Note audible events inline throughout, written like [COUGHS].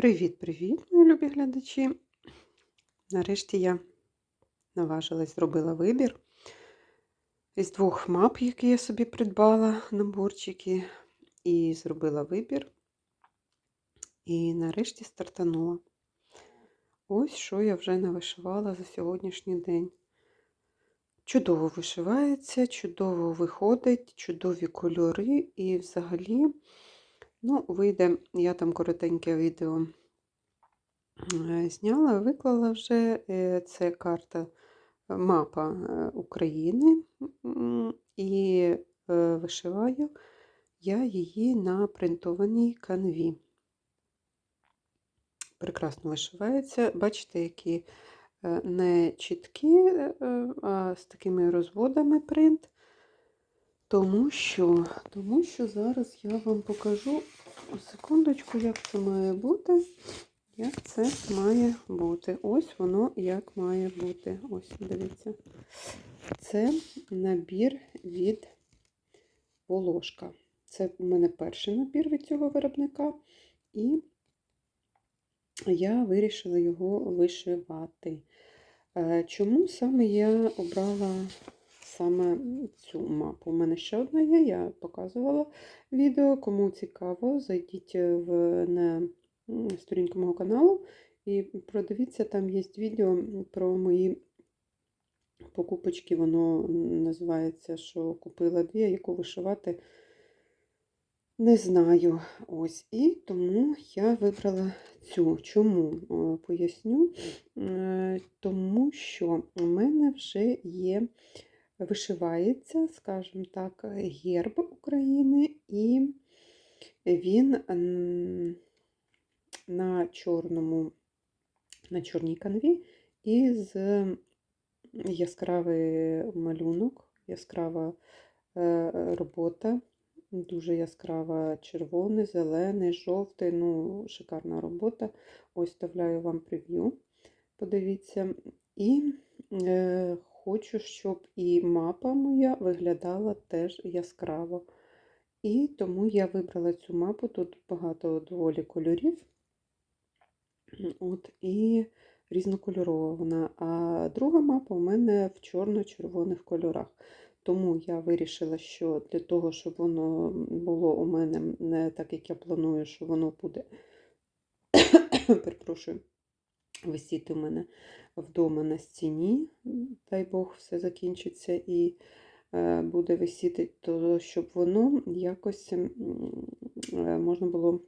Привіт-привіт, мої любі глядачі! Нарешті я наважилась, зробила вибір із двох мап, які я собі придбала, наборчики, і зробила вибір. І нарешті стартанула. Ось що я вже навишивала за сьогоднішній день. Чудово вишивається, чудово виходить, чудові кольори, і взагалі, ну, вийде, я там коротеньке відео е, зняла, виклала вже е, це карта, е, мапа України, і вишиваю я її на принтованій канві. Прекрасно вишивається. Бачите, які не чіткі, а з такими розводами принт. Тому що, тому що зараз я вам покажу секундочку, як це має бути. Як це має бути? Ось воно як має бути. Ось, дивіться. Це набір від Волошка. Це у мене перший набір від цього виробника, і я вирішила його вишивати. Е, чому саме я обрала саме цю мапу? У мене ще одна є, я показувала відео. Кому цікаво, зайдіть в на сторінку мого каналу і продивіться, там є відео про мої покупочки. Воно називається, що купила дві, яку вишивати. Не знаю. Ось. І тому я вибрала цю. Чому? Поясню. Е, тому що у мене вже є, вишивається, скажімо так, герб України, і він на чорному, на чорній канві із яскравий малюнок, яскрава е, робота. Дуже яскрава червоний, зелений, жовтий, ну, шикарна робота. Ось вставляю вам прев'ю, подивіться. І е, хочу, щоб і мапа моя виглядала теж яскраво. І тому я вибрала цю мапу, тут багато доволі кольорів. От, І різнокольорова вона. А друга мапа у мене в чорно-червоних кольорах. Тому я вирішила, що для того, щоб воно було у мене не так, як я планую, що воно буде, [COUGHS] перепрошую, висіти у мене вдома на стіні, дай Бог, все закінчиться і е, буде висіти, то щоб воно якось е, можна було,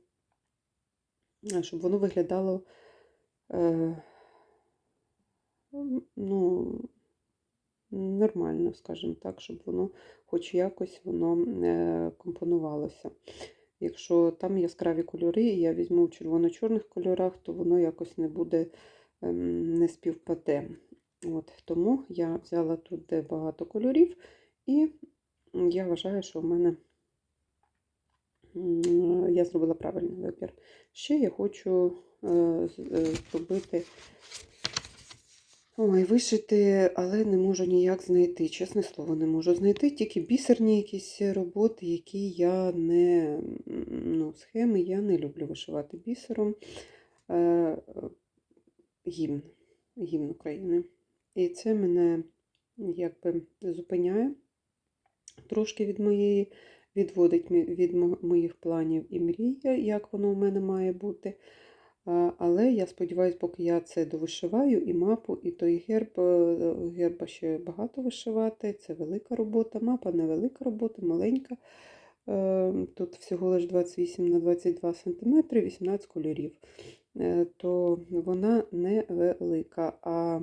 щоб воно виглядало, е, ну, нормально, скажімо так, щоб воно хоч якось воно е, компонувалося. Якщо там яскраві кольори, і я візьму в червоно-чорних кольорах, то воно якось не буде ем, не співпаде. От, Тому я взяла тут де багато кольорів, і я вважаю, що в мене я зробила правильний вибір. Ще я хочу е, е, зробити Ой, вишити, але не можу ніяк знайти. Чесне слово, не можу знайти. Тільки бісерні якісь роботи, які я не ну, схеми я не люблю вишивати бісером. Е, Гімн, гімн України. І це мене якби зупиняє трошки від моєї, відводить від моїх планів і мрій, як воно у мене має бути. Але я сподіваюся, поки я це довишиваю, і мапу, і той герб, е, герба ще багато вишивати. Це велика робота, мапа невелика робота, маленька. Е, тут всього лише 28 на 22 см, 18 кольорів. Е, то вона невелика, а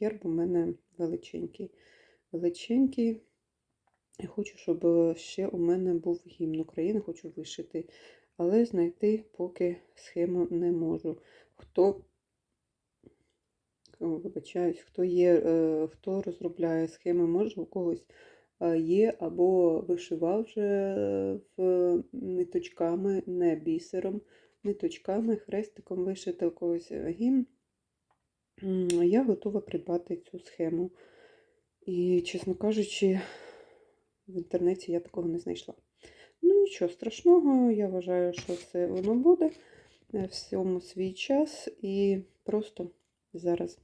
герб у мене величенький. величенький. Я хочу, щоб ще у мене був гімн України, хочу вишити але знайти поки схему не можу. Хто вибачаюсь, хто є, е, хто розробляє схеми, може у когось е, є, або вишивав вже в ниточками, не бісером, ниточками, хрестиком вишити у когось гімн. Я готова придбати цю схему. І, чесно кажучи, в інтернеті я такого не знайшла. Ну, нічого страшного, я вважаю, що це воно буде. е, всьому свій час і просто зараз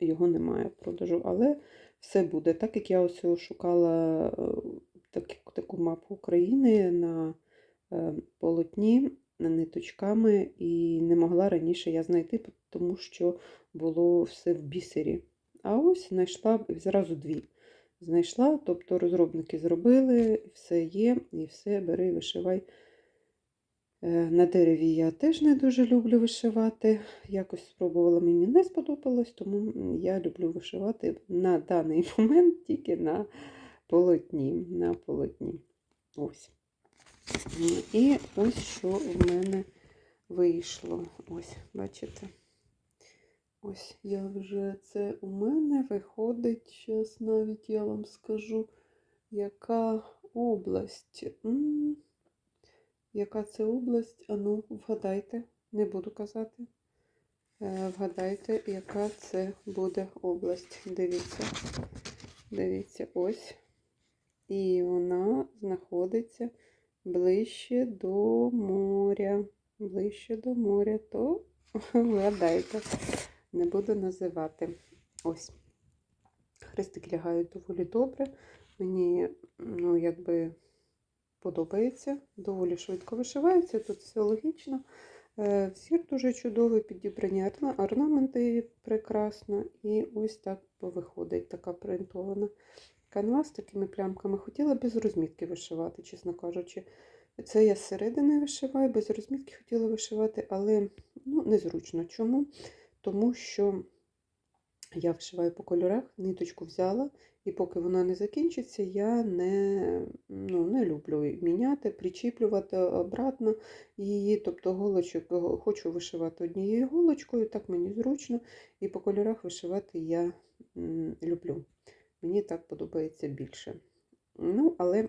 його немає в продажу, але все буде. Так як я ось шукала е, так, таку мапу України на е, полотні ниточками і не могла раніше я знайти, тому що було все в бісері. А ось знайшла зразу дві. Знайшла, тобто розробники зробили, все є, і все бери, вишивай. Е, На дереві я теж не дуже люблю вишивати. Якось спробувала, мені не сподобалось, тому я люблю вишивати на даний [LAUGHS] момент тільки на полотні. На полотні. Ось. І ось що в мене вийшло. Ось, бачите? Ось я вже це у мене виходить, зараз навіть я вам скажу, яка область. М, Яка це область? Ану, вгадайте, не буду казати. Е, Вгадайте, яка це буде область. Дивіться. Дивіться, ось. І вона знаходиться ближче до моря. Ближче до моря, то [LAUGHS] вгадайте. Не буду називати. Ось. Хрестики лягають доволі добре. Мені, ну, якби подобається, доволі швидко вишивається, тут все логічно. Е, Зір дуже чудовий, підібрані орна- орнаменти прекрасно. І ось так виходить така принтована канва з такими плямками. Хотіла без розмітки вишивати, чесно кажучи. Це я з середини вишиваю, без розмітки хотіла вишивати, але ну, незручно. Чому? Тому що я вишиваю по кольорах, ниточку взяла, і поки вона не закінчиться, я не, ну, не люблю міняти, причіплювати обратно її. Тобто голочок хочу вишивати однією голочкою, так мені зручно, і по кольорах вишивати я люблю. Мені так подобається більше. Ну, але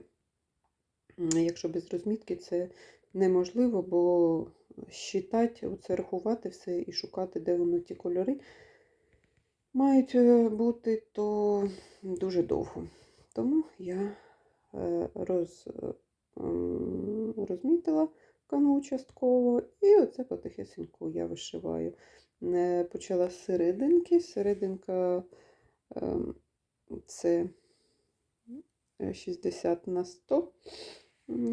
якщо без розмітки, це неможливо, бо считати, оце рахувати все і шукати, де воно ті кольори мають е, бути, то дуже довго. Тому я е, роз, е, розмітила канву частково, і оце потихесеньку я вишиваю. Почала з серединки. Серединка ем, це 60 на 100,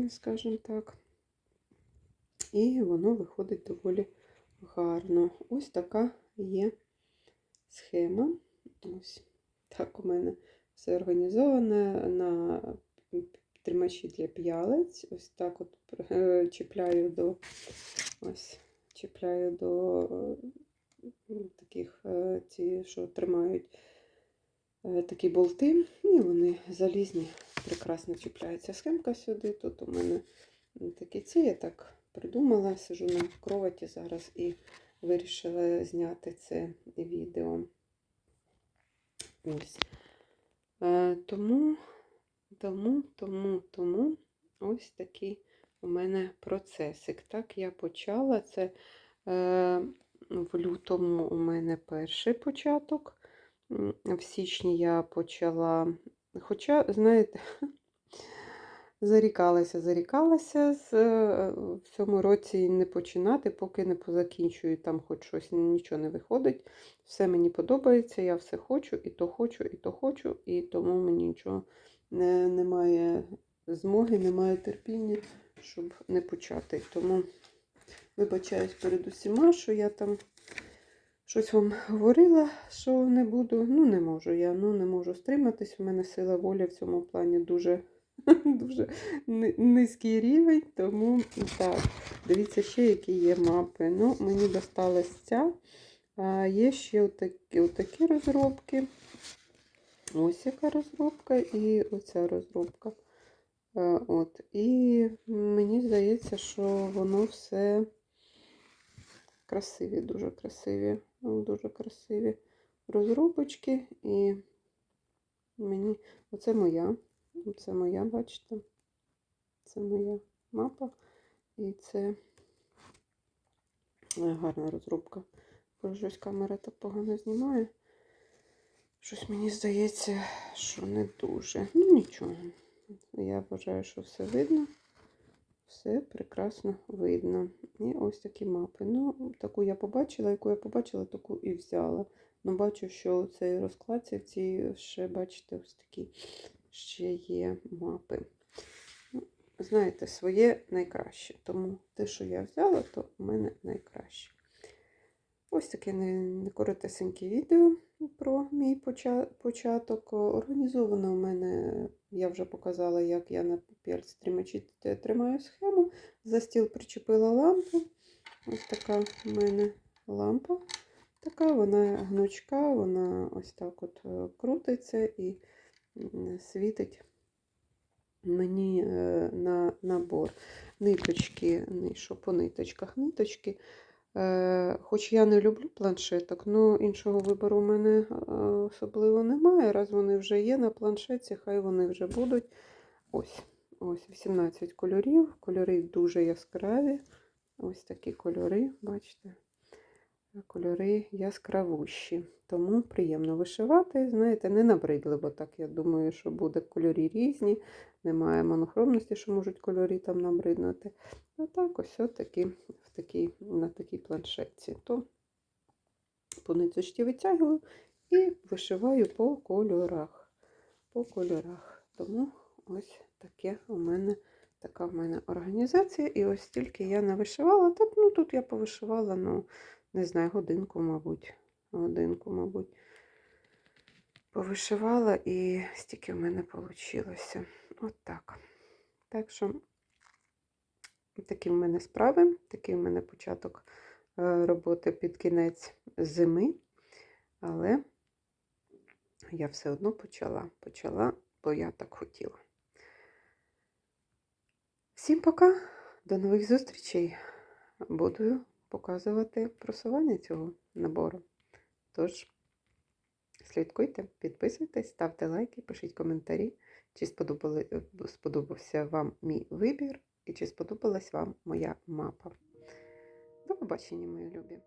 скажімо так. І воно виходить доволі гарно. Ось така є схема. Ось так у мене все організоване на тримачі для п'ялець. Ось так от е, чіпляю до ось, чіпляю до е, таких е, ті, що тримають такі болти, і вони залізні, прекрасно чіпляється схемка сюди. Тут у мене такі ці, я так придумала, сижу на кроваті зараз і вирішила зняти це відео. Ось. Е, тому, тому, тому, тому ось такий у мене процесик. Так, я почала це е, в лютому у мене перший початок. В січні я почала, хоча, знаєте, [LAUGHS] Зарікалася, зарікалася з е, в цьому році не починати, поки не позакінчую там хоч щось, нічого не виходить. Все мені подобається, я все хочу, і то хочу, і то хочу, і тому мені нічого не, немає змоги, немає терпіння, щоб не почати. Тому вибачаюсь перед усіма, що я там щось вам говорила, що не буду. Ну, не можу я, ну не можу стриматись. У мене сила волі в цьому плані дуже. [LAUGHS] Дуже низький рівень, тому так, дивіться ще, які є мапи. Ну, мені досталась ця. А є ще отакі, отакі розробки. Ось яка розробка і оця розробка. А, От. І мені здається, що воно все красиві, дуже красиві, дуже красиві розробочки. І мені оце моя. Це моя, бачите? Це моя мапа. І це е, гарна розробка. Бо Щось камера так погано знімає. Щось мені здається, що не дуже. Ну нічого. Я вважаю, що все видно. все прекрасно видно. І ось такі мапи. Ну, таку я побачила, яку я побачила, таку і взяла. Ну, бачу, що в цій розкладці в цій ще, бачите, ось такі ще є мапи. Ну, Знаєте, своє найкраще. Тому те, що я взяла, то в мене найкраще. Ось таке не, не коротесеньке відео про мій початок. Організовано у мене, я вже показала, як я на піар-стрімачі тримаю схему. За стіл причепила лампу. Ось така в мене лампа. Така вона гнучка, вона ось так от е, крутиться і світить мені е, на набор. Ниточки, ни- що по ниточках, ниточки. Е, Хоч я не люблю планшеток, але іншого вибору у мене е, особливо немає. Раз вони вже є на планшеті, хай вони вже будуть. Ось, ось 18 кольорів. Кольори дуже яскраві. Ось такі кольори, бачите, кольори яскравущі. Тому приємно вишивати. Знаєте, не набридливо. Так я думаю, що буде кольорі різні. Немає монохромності, що можуть кольорі там набриднути. А так, ось такі, в такій, на такій планшетці. То по ниточці витягую і вишиваю по кольорах. По кольорах. Тому ось таке у мене, така в мене організація. І ось тільки я не вишивала. Тут, ну, тут я повишивала, ну, не знаю, годинку, мабуть. Годинку, мабуть. Повишивала і стільки в мене вийшло. От так. Так що такі в мене справи, такий в мене початок е, роботи під кінець зими. Але я все одно почала. Почала, бо я так хотіла. Всім пока, до нових зустрічей. Буду показувати просування цього набору. Тож, слідкуйте, підписуйтесь, ставте лайки, пишіть коментарі, чи е, сподобався вам мій вибір і чи сподобалась вам моя мапа. До побачення, мої любі!